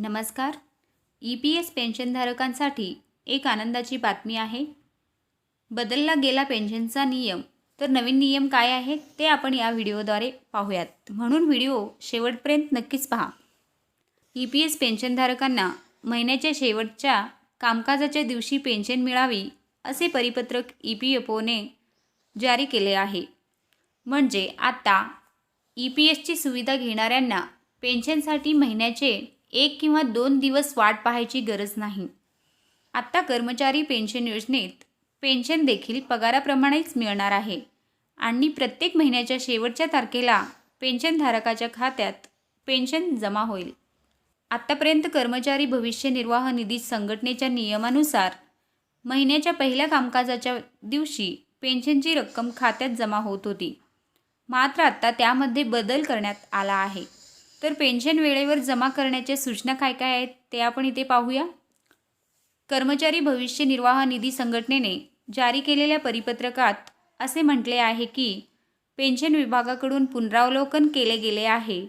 नमस्कार. E P S पेन्शनधारकांसाठी एक आनंदाची बातमी आहे. बदलला गेला पेन्शनचा नियम तर नवीन नियम काय आहेत ते आपण या व्हिडिओद्वारे पाहूयात. म्हणून व्हिडिओ शेवटपर्यंत नक्कीच पहा. ई पी एस पेन्शनधारकांना महिन्याच्या शेवटच्या कामकाजाच्या दिवशी पेन्शन मिळावी असे परिपत्रक ई पी एफ ओने जारी केले आहे. म्हणजे आता ई पी एसची सुविधा घेणाऱ्यांना पेन्शनसाठी महिन्याचे एक किंवा दोन दिवस वाट पाहायची गरज नाही. आत्ता कर्मचारी पेन्शन योजनेत पेन्शन देखील पगाराप्रमाणेच मिळणार आहे आणि प्रत्येक महिन्याच्या शेवटच्या तारखेला पेन्शनधारकाच्या खात्यात पेन्शन जमा होईल. आत्तापर्यंत कर्मचारी भविष्य निर्वाह निधी संघटनेच्या नियमानुसार महिन्याच्या पहिल्या कामकाजाच्या दिवशी पेन्शनची रक्कम खात्यात जमा होत होती. मात्र आत्ता त्यामध्ये बदल करण्यात आला आहे. तर पेन्शन वेळेवर जमा करण्याच्या सूचना काय काय आहेत ते आपण इथे पाहूया. कर्मचारी भविष्य निर्वाह निधी संघटनेने जारी केलेल्या परिपत्रकात असे म्हटले आहे की पेन्शन विभागाकडून पुनरावलोकन केले गेले आहे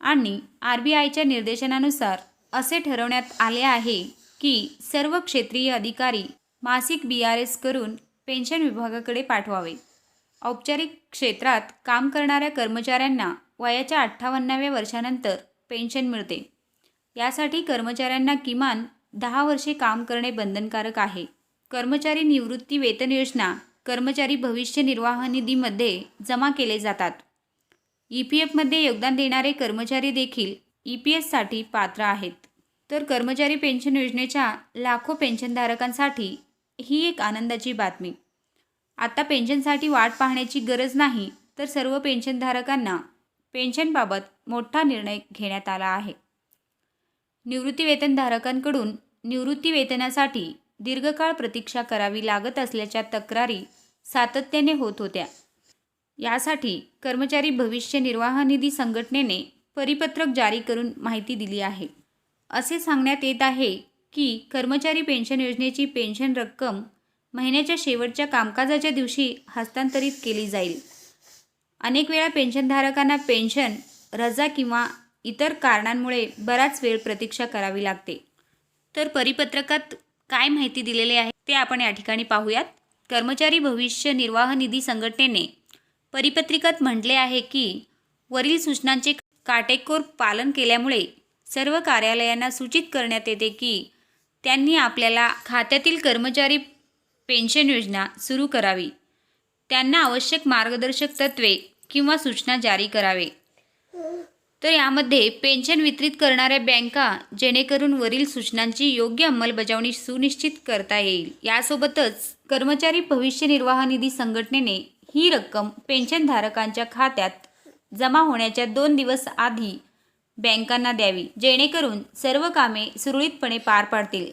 आणि आर बी आयच्या निर्देशनानुसार असे ठरवण्यात आले आहे की सर्व क्षेत्रीय अधिकारी मासिक बी आर एस करून पेन्शन विभागाकडे पाठवावे. औपचारिक क्षेत्रात काम करणाऱ्या कर्मचाऱ्यांना वयाच्या अठ्ठावन्नाव्या वर्षानंतर पेन्शन मिळते. यासाठी कर्मचाऱ्यांना किमान दहा वर्षे काम करणे बंधनकारक आहे. कर्मचारी निवृत्ती वेतन योजना कर्मचारी भविष्य निर्वाह निधीमध्ये जमा केले जातात. ई पी एफमध्ये योगदान देणारे कर्मचारी देखील ई पी एससाठी पात्र आहेत. तर कर्मचारी पेन्शन योजनेच्या लाखो पेन्शनधारकांसाठी ही एक आनंदाची बातमी. आता पेन्शनसाठी वाट पाहण्याची गरज नाही तर सर्व पेन्शनधारकांना पेन्शनबाबत मोठा निर्णय घेण्यात आला आहे. निवृत्तीवेतनधारकांकडून निवृत्तीवेतनासाठी दीर्घकाळ प्रतीक्षा करावी लागत असल्याच्या तक्रारी सातत्याने होत होत्या. यासाठी कर्मचारी भविष्य निर्वाह निधी संघटनेने परिपत्रक जारी करून माहिती दिली आहे. असे सांगण्यात येत आहे की कर्मचारी पेन्शन योजनेची पेन्शन रक्कम महिन्याच्या शेवटच्या कामकाजाच्या दिवशी हस्तांतरित केली जाईल. अनेक वेळा पेन्शनधारकांना पेन्शन रजा किंवा इतर कारणांमुळे बराच वेळ प्रतीक्षा करावी लागते. तर परिपत्रकात काय माहिती दिलेली आहे ते आपण या ठिकाणी पाहूयात. कर्मचारी भविष्य निर्वाह निधी संघटनेने परिपत्रिकात म्हटले आहे की वरील सूचनांचे काटेकोर पालन केल्यामुळे सर्व कार्यालयांना सूचित करण्यात येते की त्यांनी आपल्याला खात्यातील कर्मचारी पेन्शन योजना सुरू करावी. त्यांना आवश्यक मार्गदर्शक तत्त्वे किंवा सूचना जारी करावे. तर यामध्ये पेन्शन वितरित करणाऱ्या बँका जेणेकरून वरील सूचनांची योग्य अंमलबजावणी सुनिश्चित करता येईल. यासोबतच कर्मचारी भविष्य निर्वाह निधी संघटनेने ही रक्कम पेन्शनधारकांच्या खात्यात जमा होण्याच्या दोन दिवस आधी बँकांना द्यावी जेणेकरून सर्व कामे सुरळीतपणे पार पाडतील.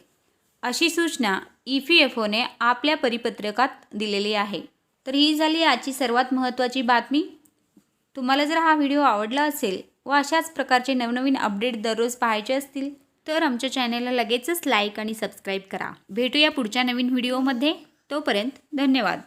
अशी सूचना ई पी एफ ओने आपल्या परिपत्रकात दिलेली आहे. तर ही झाली आजची सर्वात महत्त्वाची बातमी. तुम्हाला जर हा व्हिडिओ आवडला असेल व अशाच प्रकारचे नवनवीन अपडेट दररोज पाहायचे असतील तर आमच्या चॅनलला लगेचच लाईक आणि सबस्क्राईब करा. भेटूया पुढच्या नवीन व्हिडिओमध्ये. तोपर्यंत धन्यवाद.